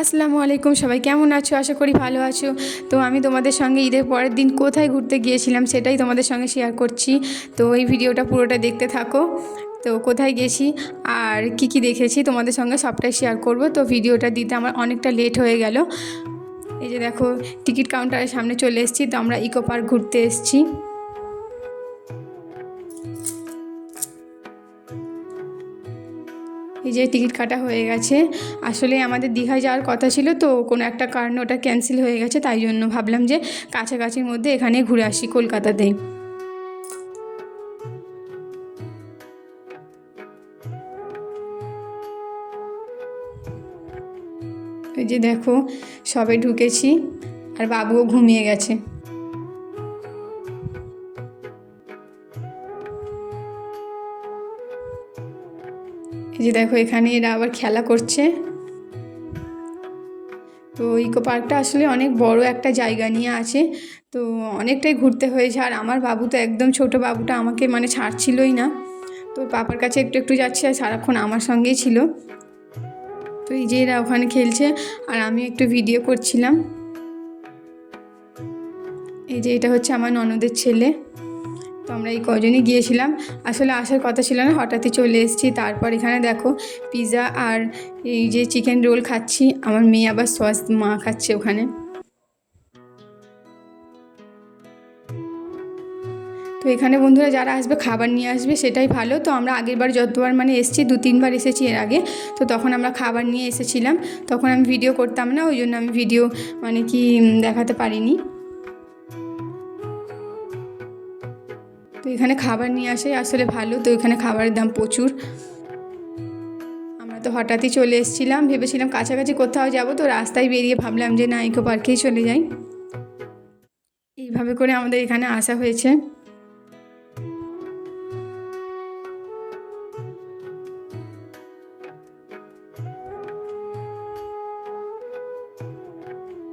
আসসালামু আলাইকুম, সবাই কেমন আছো? আশা করি ভালো আছো। তো আমি তোমাদের সঙ্গে ঈদের পরের দিন কোথায় ঘুরতে গিয়েছিলাম সেটাই তোমাদের সঙ্গে শেয়ার করছি। তো এই ভিডিওটা পুরোটা দেখতে থাকো। তো কোথায় গেছি আর কি কি দেখেছি তোমাদের সঙ্গে সবটাই শেয়ার করব। তো ভিডিওটা দিতে আমার অনেকটা লেট হয়ে গেল। এই যে দেখো, টিকিট কাউন্টারের সামনে চলে এসেছি। তো আমরা ইকো পার্ক ঘুরতে এসেছি। এই যে টিকিট কাটা হয়ে গেছে। আসলে আমাদের দীঘায় যাওয়ার কথা ছিল তো কোনো একটা কারণে ওটা ক্যান্সেল হয়ে গেছে, তাই জন্য ভাবলাম যে কাছাকাছির মধ্যে এখানে ঘুরে আসি কলকাতাতেই যে দেখো সবে ঢুকেছি, আর বাবুও ঘুমিয়ে গেছে। যে দেখো এখানে এরা আবার খেলা করছে। তো ইকো পার্কটা আসলে অনেক বড় একটা জায়গা নিয়ে আছে। তো অনেকটাই ঘুরতে হয়েছে। আর আমার বাবু তো একদম ছোট বাবুটা, আমাকে মানে ছাড়ছিলই না। তো পাপার কাছে একটু একটু যাচ্ছে, আর সারাক্ষণ আমার সঙ্গেই ছিল। তো এই যে এরা ওখানে খেলছে, আর আমি একটু ভিডিও করছিলাম। এই যে এটা হচ্ছে আমার ননদের ছেলে। তো আমরা এই কজনই গিয়েছিলাম। আসলে আসার কথা ছিল না, হঠাৎই চলে এসেছি। তারপর এখানে দেখো পিৎজা আর এই যে চিকেন রোল খাচ্ছি। আমার মেয়ে আবার সস মা খাচ্ছে ওখানে। তো এখানে বন্ধুরা যারা আসবে, খাবার নিয়ে আসবে, সেটাই ভালো। তো আমরা আগেরবার যতবার মানে এসেছি দু তিনবার এসেছি এর আগে। তো তখন আমরা খাবার নিয়ে এসেছিলাম। তখন আমি ভিডিও করতাম না, ওই জন্য আমি ভিডিও মানে কি দেখাতে পারিনি। তো এখানে খাবার নিয়ে আসে, আসলে ভালো। তো এখানে খাবারের দাম প্রচুর। আমরা তো হঠাৎই চলে এসেছিলাম, ভেবেছিলাম কাছাকাছি কোথাও যাব, তো রাস্তায় বেরিয়ে ভাবলাম যে না ইকো পার্কেই চলে যাই। এইভাবে করে আমাদের এখানে আসা হয়েছে।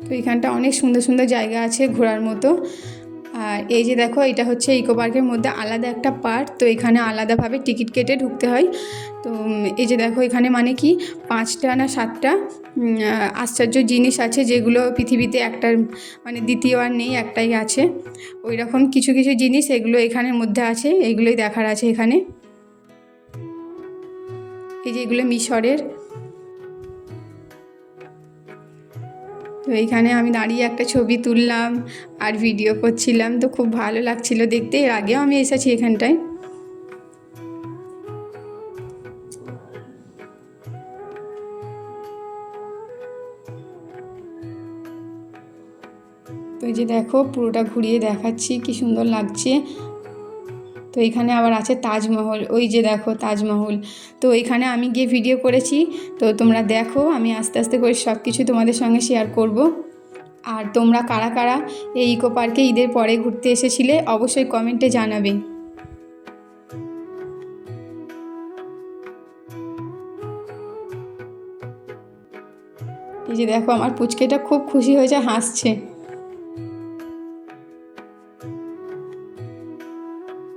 তো এখানটা অনেক সুন্দর সুন্দর জায়গা আছে ঘোরার মতো। আর এই যে দেখো, এটা হচ্ছে ইকো পার্কের মধ্যে আলাদা একটা পার্ক তো এখানে আলাদাভাবে টিকিট কেটে ঢুকতে হয়। তো এই যে দেখো, এখানে মানে কি? পাঁচটা না সাতটা আশ্চর্য জিনিস আছে যেগুলো পৃথিবীতে একটা মানে দ্বিতীয় আর নেই, একটাই আছে। ওই রকম কিছু কিছু জিনিস এগুলো এখানের মধ্যে আছে, এগুলোই দেখার আছে এখানে। এই যে এগুলো মিশরের তো এইখানে আমি দাঁড়িয়ে একটা ছবি তুললাম আর ভিডিও করছিলাম। তো খুব ভালো লাগছিল দেখতে। এর আগেও আমি এসেছি এখানটায়। তো যে দেখো, পুরোটা ঘুরিয়ে দেখাচ্ছি, কি সুন্দর লাগছে। তো এখানে আবার আছে তাজমহল, ওই যে দেখো তাজমহল। তো এখানে আমি গিয়ে ভিডিও করেছি, তো তোমরা দেখো, আমি আস্তে আস্তে করে সব কিছু তোমাদের সঙ্গে শেয়ার করব। আর তোমরা কারা কারা এই ইকো পার্কে ঈদের পরে ঘুরতে এসেছিলে, অবশ্যই কমেন্টে জানাবে। এই যে দেখো, আমার পুচকেটা খুব খুশি হয়েছে, হাসছে।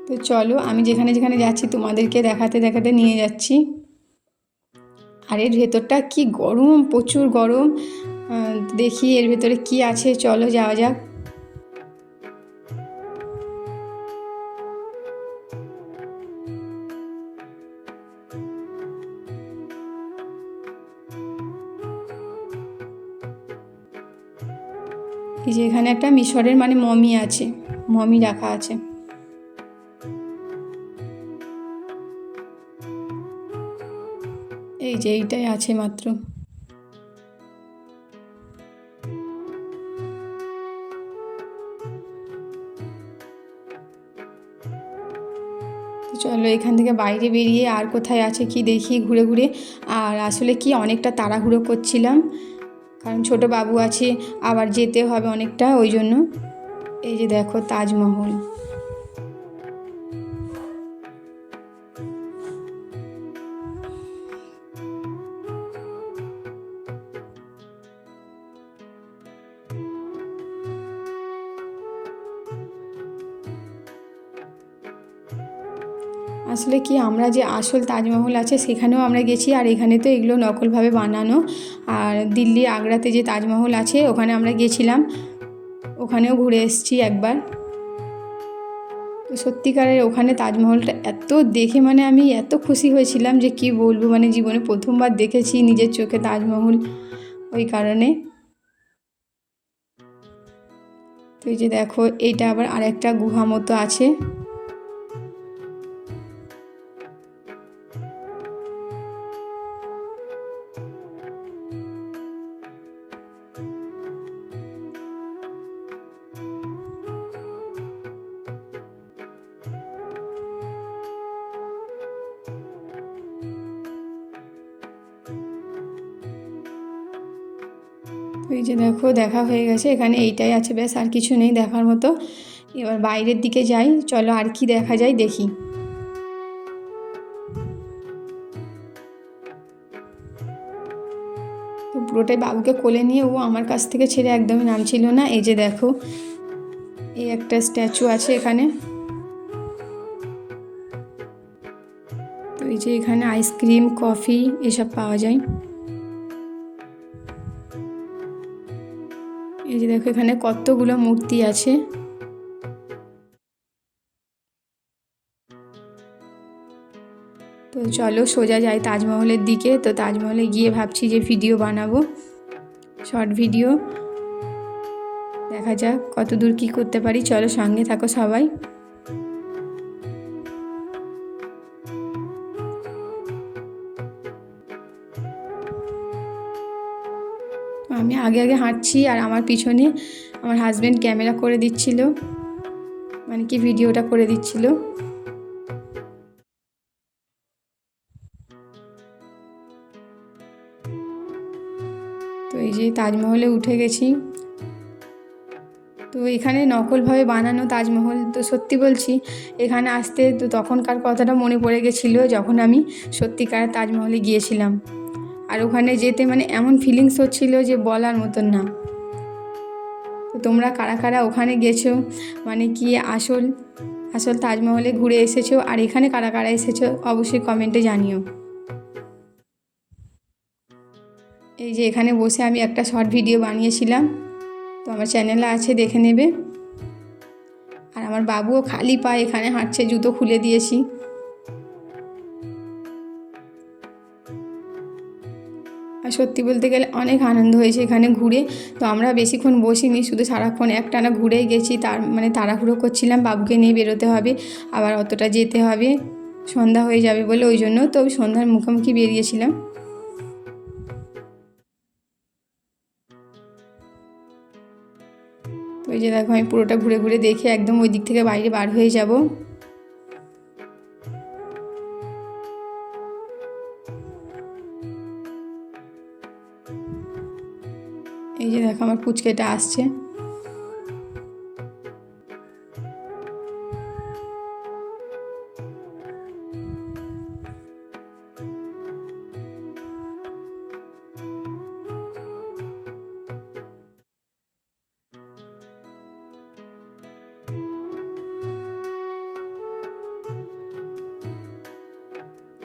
তো চলো, আমি যেখানে যেখানে যাচ্ছি তোমাদেরকে দেখাতে দেখাতে নিয়ে যাচ্ছি। আর এর ভেতরটা কি গরম, প্রচুর গরম। দেখি এর ভেতরে কি আছে, চলো যাওয়া যাক। এই যে এখানে একটা মিশরের মানে মমি আছে, মমি রাখা আছে। এই যে এইটাই আছে মাত্র। চলো এখান থেকে বাইরে বেরিয়ে আর কোথায় আছে কি দেখি ঘুরে ঘুরে। আর আসলে কি অনেকটা তাড়াহুড়ো করছিলাম, কারণ ছোট বাবু আছে, আবার যেতে হবে অনেকটা, ওই জন্য। এই যে দেখো তাজমহল। আসলে কি, আমরা যে আসল তাজমহল আছে সেখানেও আমরা গেছি আর এখানে তো এগুলো নকলভাবে বানানো। আর দিল্লি আগ্রাতে যে তাজমহল আছে ওখানে আমরা গেছিলাম। ওখানেও ঘুরে এসেছি একবার। তো সত্যিকারের ওখানে তাজমহলটা এত দেখে মানে আমি এত খুশি হয়েছিলাম যে কি বলব মানে জীবনে প্রথমবার দেখেছি নিজের চোখে তাজমহল ওই কারণে। তো এই যে দেখো এইটা আবার আরেকটা গুহা মতো আছে। এই যে দেখো, দেখা হয়ে গেছে। এখানে এইটাই আছে, ব্যাস, আর কিছু নেই দেখার মতো। এবার বাইরের দিকে যাই, চলো আর কি দেখা যায় দেখি। পুরোটাই বাবুকে কোলে নিয়ে, ও আমার কাছ থেকে ছেড়ে একদমই নামছিল না। এই যে দেখো, এই একটা স্ট্যাচু আছে এখানে। তো এই যে এখানে আইসক্রিম, কফি, এসব পাওয়া যায়। এই দেখো, এখানে কতগুলো মূর্তি আছে। তো চলো সোজা যাই তাজমহলের দিকে। তো তাজমহলে গিয়ে ভাবছি যে ভিডিও বানাবো শর্ট ভিডিও দেখা যাক কত দূর কী করতে পারি। চলো সঙ্গে থাকো সবাই। আগে আগে হাঁটছি আর আমার পিছনে আমার হাজব্যান্ড ক্যামেরা করে দিচ্ছিল। মানে কি ভিডিওটা করে দিচ্ছিল। তো এই যে তাজমহলে উঠে গেছি। তো এখানে নকলভাবে বানানো তাজমহল, তো সত্যি বলছি, এখানে আসতে তো তখনকার কথাটা মনে পড়ে গেছিল যখন আমি সত্যিকার তাজমহলে গিয়েছিলাম। আর ওখানে যেতে মানে এমন ফিলিংস হচ্ছিল যে বলার মতন না। তোমরা কারা কারা ওখানে গেছো? মানে কি আসল আসল তাজমহলে ঘুরে এসেছ? আর এখানে কারা কারা এসেছ? অবশ্যই কমেন্টে জানিও। এই যে এখানে বসে আমি একটা শর্ট ভিডিও বানিয়েছিলাম। তো আমার চ্যানেলে আছে, দেখে নেবে। আর আমার বাবুও খালি পায়ে এখানে হাঁটছে, জুতো খুলে দিয়েছি। আর সত্যি বলতে গেলে অনেক আনন্দ হয়েছে এখানে ঘুরে। তো আমরা বেশিক্ষণ বসিনি, শুধু সারাক্ষণ একটানা ঘুরেই গেছি। তার মানে তাড়াহুড়ো করছিলাম, বাবুকে নিয়ে বেরোতে হবে, আবার অতটা যেতে হবে, সন্ধ্যা হয়ে যাবে বলে ওই জন্য। তো সন্ধ্যার মুখোমুখি বেরিয়েছিলাম। ওই যে দেখো, আমি পুরোটা ঘুরে ঘুরে দেখে একদম ওই দিক থেকে বাইরে বার হয়ে যাব। আমার পুচকেটা আসছে।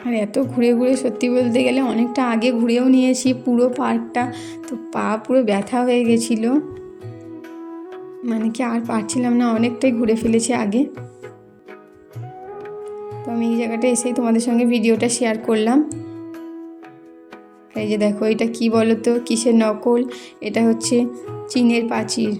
আর এত ঘুরে ঘুরে সত্যি বলতে গেলে অনেকটা আগে ঘুরেও নিয়েছি পুরো পার্কটা। তো পা পুরো ব্যথা হয়ে গেছিল। মানে কি আর পারছিলাম না, অনেকটাই ঘুরে ফেলেছি আগে। তো আমি এই জায়গাটা এসেই তোমাদের সঙ্গে ভিডিওটা শেয়ার করলাম। এই যে দেখো, এটা কি বলো তো কিসের নকল? এটা হচ্ছে চীনের প্রাচীর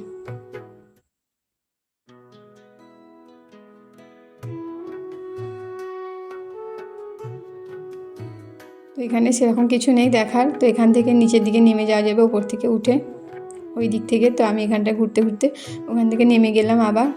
তো এখানে সেরকম কিছু নেই দেখার। তো এখান থেকে নিচের দিকে নেমে যাওয়া যাবে, ওপর থেকে উঠে। ওই দিক থেকে, তো আমি এখানটা ঘুরতে ঘুরতে ওখান থেকে নেমে গেলাম আবার।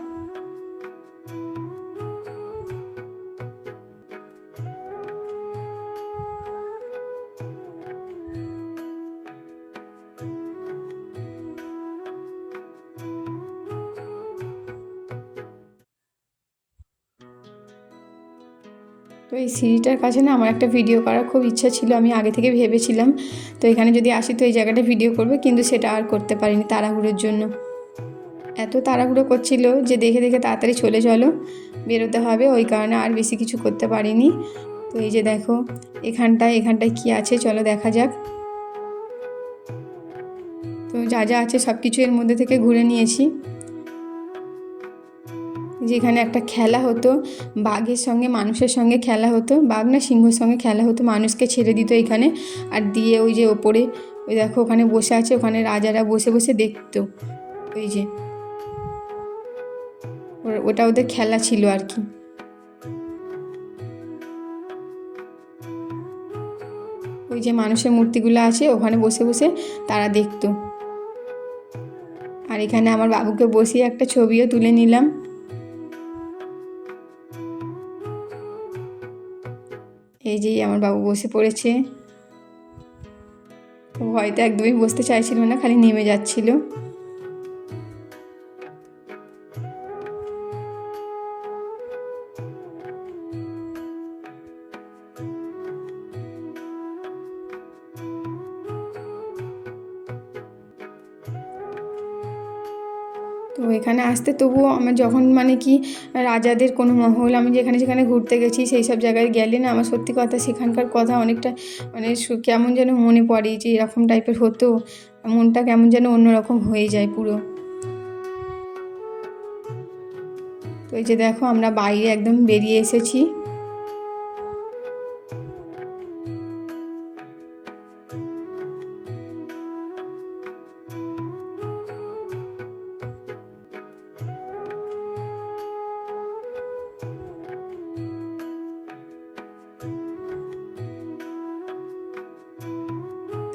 তো এই সিঁড়িটার কাছে না আমার একটা ভিডিও করার খুব ইচ্ছা ছিল, আমি আগে থেকে ভেবেছিলাম। তো এখানে যদি আসি তো এই জায়গাটা ভিডিও করবে, কিন্তু সেটা আর করতে পারিনি তাড়াহুড়োর জন্য। এত তাড়াহুড়ো করছিল যে দেখে দেখে তাড়াতাড়ি চলে চলো, বেরোতে হবে, ওই কারণে আর বেশি কিছু করতে পারিনি। তো এই যে দেখো, এখানটায় এখানটায় কী আছে চলো দেখা যাক। তো যা যা আছে সব কিছু এর মধ্যে থেকে ঘুরে নিয়েছি। যেখানে একটা খেলা হতো, বাঘের সঙ্গে, মানুষের সঙ্গে খেলা হতো, বাঘ না সিংহর সঙ্গে খেলা হতো, মানুষকে ছেড়ে দিত এখানে আর দিয়ে ওই যে ওপরে, ওই দেখো ওখানে বসে আছে, ওখানে রাজারা বসে বসে দেখতো, ওই যে। ওটা ওদের খেলা ছিল আর কি। ওই যে মানুষের মূর্তিগুলো আছে, ওখানে বসে বসে তারা দেখতো। আর এখানে আমার বাবুকে বসিয়ে একটা ছবিও তুলে নিলাম। এই যে আমার বাবু বসে পড়েছে। ও হয়তো একদমই বসতে চাইছিল না, খালি নেমে যাচ্ছিল। এখানে আসতে তবুও আমার যখন মানে কি রাজাদের কোনো মহল, আমি যেখানে যেখানে ঘুরতে গেছি সেই সব জায়গায় গেলে না আমার সত্যি কথা সেখানকার কথা অনেকটা মানে কেমন যেন মনে পড়ে যে এরকম টাইপের হতো। মনটা কেমন যেন অন্যরকম হয়ে যায় পুরো। তো এই যে দেখো আমরা বাইরে একদম বেরিয়ে এসেছি।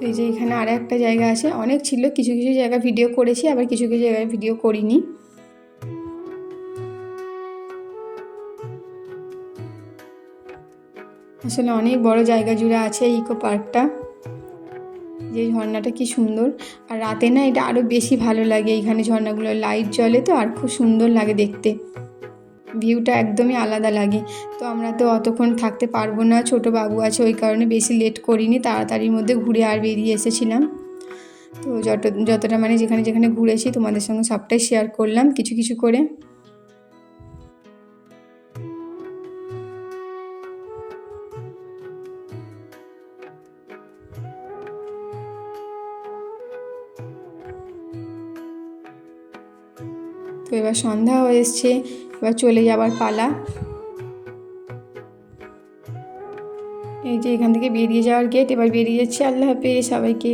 তো এই যে এখানে আর একটা জায়গা আছে। অনেক ছিল, কিছু কিছু জায়গা ভিডিও করেছি, আবার কিছু কিছু জায়গায় ভিডিও করিনি। আসলে অনেক বড় জায়গা জুড়ে আছে ইকো পার্কটা যে ঝর্ণাটা কি সুন্দর। আর রাতে না এটা আরও বেশি ভালো লাগে। এইখানে ঝর্ণাগুলো লাইট জ্বলে তো, আর খুব সুন্দর লাগে দেখতে। ভিউটা একদমই আলাদা লাগে। তো আমরা তো অতক্ষণ থাকতে পারব না, ছোট বাবু আছে ওই কারণে বেশি লেট করিনি, তাড়াতাড়ির মধ্যে ঘুরে আর বেরিয়ে এসেছিলাম। তো যত, যতটা মানে যেখানে যেখানে ঘুরেছি তোমাদের সঙ্গে সবটাই শেয়ার করলাম, কিছু কিছু করে। তো এবার সন্ধ্যা হয়ে এসছে এবার চলে যাবার পালা। এই যে এখান থেকে বেরিয়ে যাওয়ার গেট এবার বেরিয়ে যাচ্ছি। আল্লাহ হাফেজ সবাইকে।